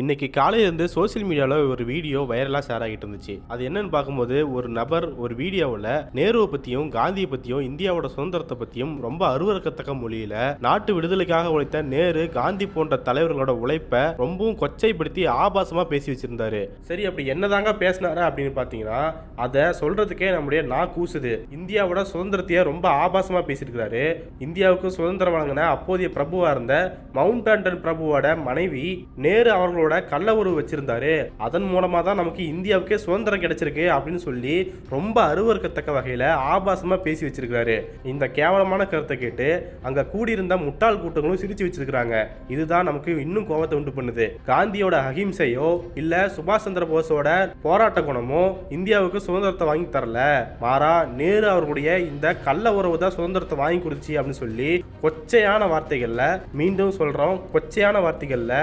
இன்னைக்கு காலையிலேருந்து சோஷியல் மீடியாவில் ஒரு வீடியோ வைரலாக ஷேர் ஆகிட்டு இருந்துச்சு. அது என்னன்னு பார்க்கும்போது ஒரு நபர் ஒரு வீடியோவில் நேருவை பற்றியும் காந்தியை பற்றியும் இந்தியாவோட சுதந்திரத்தை பற்றியும் ரொம்ப அருவருக்கத்தக்க மொழியில் நாட்டு விடுதலைக்காக உழைத்த நேரு காந்தி போன்ற தலைவர்களோட உழைப்பை ரொம்பவும் கொச்சைப்படுத்தி ஆபாசமாக பேசி வச்சிருந்தாரு. சரி அப்படி என்னதாங்க பேசினாரு அப்படின்னு பார்த்தீங்கன்னா அதை சொல்றதுக்கே நம்முடைய நா கூசுது. இந்தியாவோட சுதந்திரத்தையே ரொம்ப ஆபாசமாக பேசியிருக்கிறாரு. இந்தியாவுக்கு சுதந்திரம் வழங்கின அப்போதைய பிரபுவாக இருந்த மவுண்ட் ஆண்டன் பிரபுவோட மனைவி நேரு அவர்களோட கள்ள உறவு வச்சிருந்தாரு. அதன் மூலமா தான் நமக்கு இந்தியாவுக்கே சுதந்திரம் கிடைச்சிருக்கு அப்படின்னு சொல்லி ரொம்ப அருவருக்கத்தக்க வகையில ஆபாசமா பேசி வச்சிருக்காரு இந்த கேவலமான கருத்தை கேட்டு அங்க கூடியிருந்த முட்டாள் கூட்டங்களும் சிரிச்சு வச்சிருக்காங்க இதுதான் நமக்கு இன்னும் கோபத்தை உண்டு பண்ணுது. காந்தியோட அகிம்சையோ இல்ல சுபாஷ் சந்திர போஸோட போராட்ட குணமோ இந்தியாவுக்கு சுதந்திரத்தை வாங்கி தரல. மாறா நேரு அவர்களுடைய இந்த கள்ள உறவு தான் சுதந்திரத்தை வாங்கி கொடுத்துச்சு அப்படின்னு சொல்லி கொச்சையான வார்த்தைகள்ல மீண்டும் சொல்றோம். கொச்சையான வார்த்தைகள்ல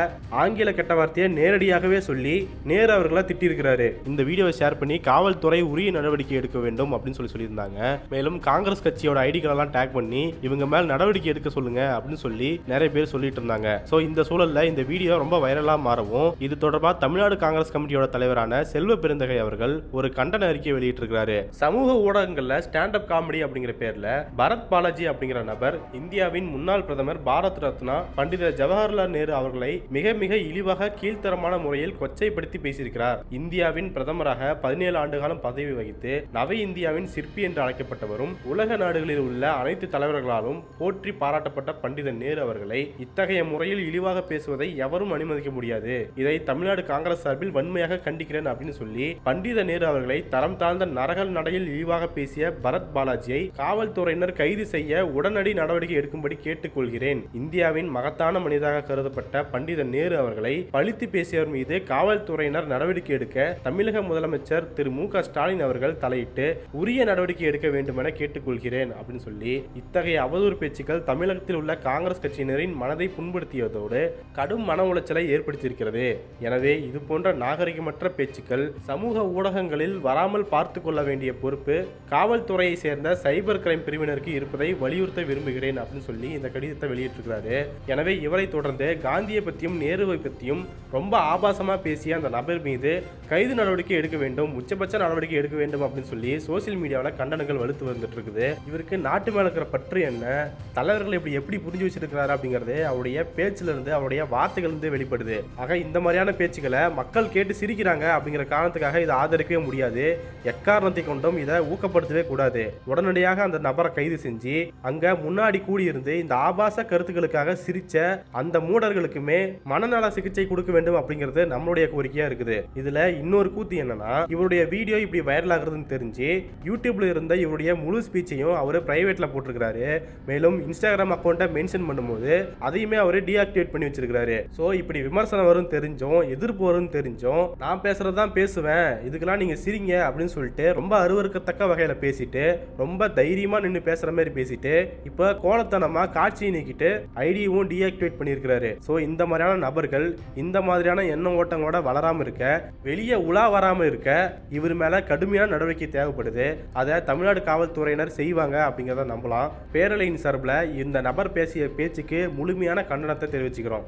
ஆங்கில கெட்ட வார்த்தை வார்த்தையை நேரடியாகவே சொல்லி நேரு அவர்களை திட்டியிருக்கிறாரு. இந்த வீடியோவை ஷேர் பண்ணி காவல்துறை உரிய நடவடிக்கை எடுக்க வேண்டும் அப்படின்னு சொல்லி சொல்லியிருந்தாங்க. மேலும் காங்கிரஸ் கட்சியோட ஐடிகளெல்லாம் டேக் பண்ணி இவங்க மேல் நடவடிக்கை எடுக்க சொல்லுங்க அப்படின்னு சொல்லி நிறைய பேர் சொல்லிட்டு இருந்தாங்க. ஸோ இந்த சூழல்ல இந்த வீடியோ ரொம்ப வைரலா மாறவும் இது தொடர்பாக தமிழ்நாடு காங்கிரஸ் கமிட்டியோட தலைவரான செல்வ பெருந்தகை அவர்கள் ஒரு கண்டன அறிக்கை வெளியிட்டிருக்கிறாரு. சமூக ஊடகங்கள்ல ஸ்டாண்ட் அப் காமெடி அப்படிங்கிற பேர்ல பரத் பாலாஜி அப்படிங்கிற நபர் இந்தியாவின் முன்னாள் பிரதமர் பாரத் ரத்னா பண்டித ஜவஹர்லால் நேரு அவர்களை மிக மிக இழிவாக கீழ்த்தரமான முறையில் கொச்சைப்படுத்தி பேசியிருக்கிறார். இந்தியாவின் பிரதமராக பதினேழு ஆண்டு காலம் பதவி வகித்து நவ இந்தியாவின் சிற்பி என்று அழைக்கப்பட்டவரும் உலக நாடுகளில் உள்ள அனைத்து தலைவர்களாலும் போற்றி பாராட்டப்பட்ட பண்டித நேரு அவர்களை இத்தகைய முறையில் இழிவாக பேசுவதை எவரும் அனுமதிக்க முடியாது. இதை தமிழ்நாடு காங்கிரஸ் சார்பில் வன்மையாக கண்டிக்கிறேன் அப்படின்னு சொல்லி பண்டித நேரு அவர்களை தரம் தாழ்ந்த நரகல் நடையில் இழிவாக பேசிய பரத் பாலாஜியை காவல்துறையினர் கைது செய்ய உடனடி நடவடிக்கை எடுக்கும்படி கேட்டுக்கொள்கிறேன். இந்தியாவின் மகத்தான மனிதராக கருதப்பட்ட பண்டித நேரு அவர்களை அழித்து பேசியவர் மீது காவல்துறையினர் நடவடிக்கை எடுக்க தமிழக முதலமைச்சர் திரு மு க ஸ்டாலின் அவர்கள் தலையிட்டு உரிய நடவடிக்கை எடுக்க வேண்டும் என கேட்டுக்கொள்கிறேன் அப்படின்னு சொல்லி இத்தகைய அவதூறு பேச்சுக்கள் தமிழகத்தில் உள்ள காங்கிரஸ் கட்சியினரின் மனதை புண்படுத்தியதோடு கடும் மன உளைச்சலை ஏற்படுத்தியிருக்கிறது. எனவே இது போன்ற நாகரிகமற்ற பேச்சுக்கள் சமூக ஊடகங்களில் வராமல் பார்த்து கொள்ள வேண்டிய பொறுப்பு காவல்துறையை சேர்ந்த சைபர் கிரைம் பிரிவினருக்கு இருப்பதை வலியுறுத்த விரும்புகிறேன் அப்படின்னு சொல்லி இந்த கடிதத்தை வெளியிட்டிருக்கிறாரு. எனவே இவரை தொடர்ந்து காந்தியை பற்றியும் நேருவை பற்றியும் ரொம்ப ஆபாசமாக பேசிய அந்த நபர் மீது கைது நடவடிக்கை எடுக்க வேண்டும் உச்சபட்ச நடவடிக்கை எடுக்க வேண்டும் அப்படின்னு சொல்லி சோசியல் மீடியாவில் கண்டனங்கள் வலுத்து வந்துட்டு இருக்குது. இவருக்கு நாட்டு மேல இருக்கிற பற்று என்ன? தலைவர்கள் இப்படி எப்படி புரிஞ்சு வச்சிருக்கிறாரு அப்படிங்கிறது அவருடைய பேச்சிலிருந்து அவருடைய வார்த்தைகள் இருந்து வெளிப்படுது. ஆக இந்த மாதிரியான பேச்சுக்களை மக்கள் கேட்டு சிரிக்கிறாங்க அப்படிங்கிற காரணத்துக்காக இதை ஆதரிக்கவே முடியாது. எக்காரணத்தை கொண்டும் இதை ஊக்கப்படுத்தவே கூடாது. உடனடியாக அந்த நபரை கைது செஞ்சு அங்க முன்னாடி கூடியிருந்து இந்த ஆபாச கருத்துக்களுக்காக சிரிச்ச அந்த மூடர்களுக்குமே மனநல சிகிச்சை கொடுக்க வேண்டும் அப்படிங்கிறது நம்மளுடைய கோரிக்கையா இருக்குது. இதுல இன்னொரு கூத்து என்னன்னா இவருடைய வீடியோ இப்படி வைரல் ஆகுறதுன்னு தெரிஞ்சு யூடியூப்ல இருந்த இவருடைய முழு ஸ்பீச்சையும் அவர் பிரைவேட்ல போட்டிருக்கிறாரு. மேலும் இன்ஸ்டாகிராம் அக்கௌண்ட்டை மென்ஷன் பண்ணும்போது அதையுமே அவர் டீஆக்டிவேட் பண்ணி வச்சிருக்காரு ஸோ இப்படி விமர்சனம் வரும் தெரிஞ்சும் எதிர்ப்பு வரும் தெரிஞ்சும் நான் பேசுறது தான் பேசுவேன் இதுக்கெல்லாம் நீங்க சிரிங்க அப்படின்னு சொல்லிட்டு ரொம்ப அருவருக்கத்தக்க வகையில பேசிட்டு ரொம்ப தைரியமா நின்று பேசுற மாதிரி பேசிட்டு இப்போ கோலத்தனமா காட்சியை நீக்கிட்டு ஐடியும் டீஆக்டிவேட் பண்ணியிருக்கிறாரு. ஸோ இந்த மாதிரியான நபர்கள் இந்த மாதிரியான எண்ண ஓட்டங்களோட வளராம இருக்க வெளியே உலா வராம இருக்க இவர் மேல கடுமையான நடவடிக்கை தேவைப்படுது. அதை தமிழ்நாடு காவல்துறையினர் செய்வாங்க அப்படிங்கிறத நம்பலாம். பேரலையின் சார்பில் இந்த நபர் பேசிய பேச்சுக்கு முழுமையான கண்டனத்தை தெரிவிச்சுக்கிறோம்.